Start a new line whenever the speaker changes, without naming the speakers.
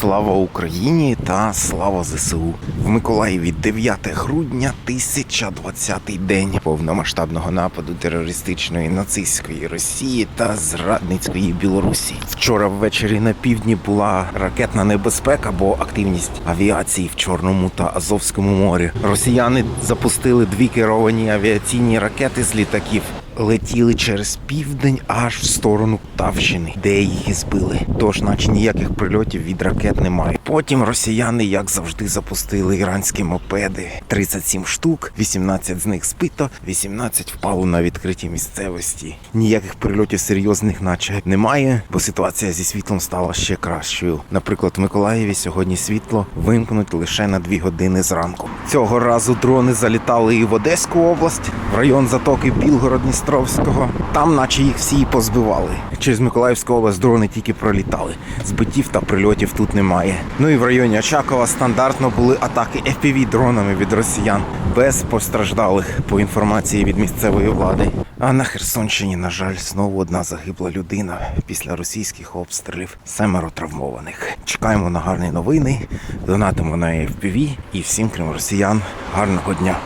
Слава Україні та слава ЗСУ в Миколаєві 9 грудня 1020 день повномасштабного нападу терористичної нацистської Росії та зрадницької Білорусі. Вчора ввечері на півдні була ракетна небезпека, бо активність авіації в Чорному та Азовському морі. Росіяни запустили дві керовані авіаційні ракети з літаків. Летіли через південь аж в сторону Тавщини, де їх і збили. Тож, наче ніяких прильотів від ракет немає. Потім росіяни, як завжди, запустили іранські мопеди. 37 штук, 18 з них збито, 18 впало на відкритій місцевості. Ніяких прильотів серйозних, наче немає, бо ситуація зі світлом стала ще кращою. Наприклад, в Миколаєві сьогодні світло вимкнуть лише на 2 години зранку. Цього разу дрони залітали і в Одеську область, в район затоки Білгород-Дністровського. Там, наче їх всі позбивали. Через Миколаївську область дрони тільки пролітали. Збиттів та прильотів тут немає. Ну і в районі Очакова стандартно були атаки fpv дронами від росіян без постраждалих по інформації від місцевої влади. А на Херсонщині, на жаль, знову одна загибла людина після російських обстрілів, семеро травмованих. Чекаємо на гарні новини, донатимо на FPV і всім, крім росіян, гарного дня.